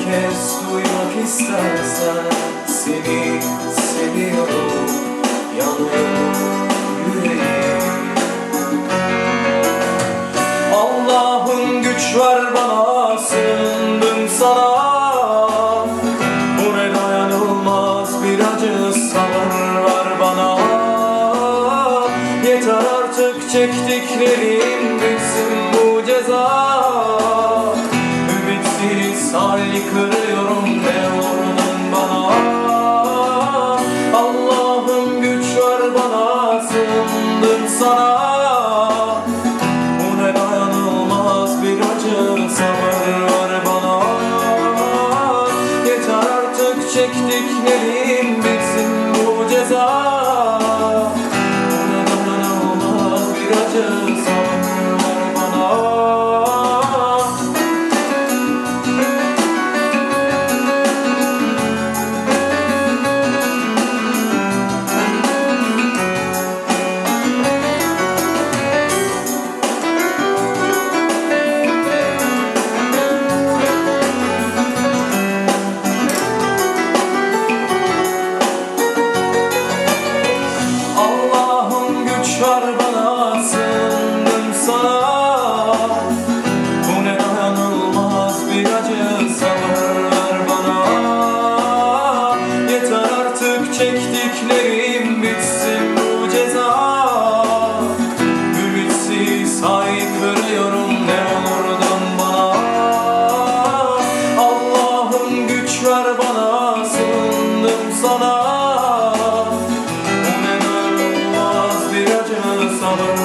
kez duymak istersen Seni seviyorum. Yanıyor yüreğim. Allah'ım güç ver bana Sığındım sana. Bu ne dayanılmaz bir acı Sabır ver bana. Yeter artık çektiklerim. Sığındım sana. Bu ne dayanılmaz bir acı. Sabır ver bana. Yeter artık çektiklerim bitsin bu ceza Yeter artık çektiklerim bitsin bu ceza. Ümitsiz haykırıyorum ne olurdun bana. Allah'ım güç ver bana sığındım sana. Ne dayanılmaz bir acı sabır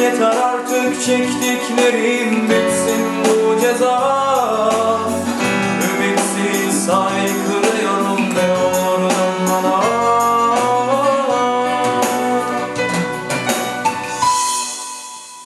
Yeter artık çektiklerim bitsin bu ceza.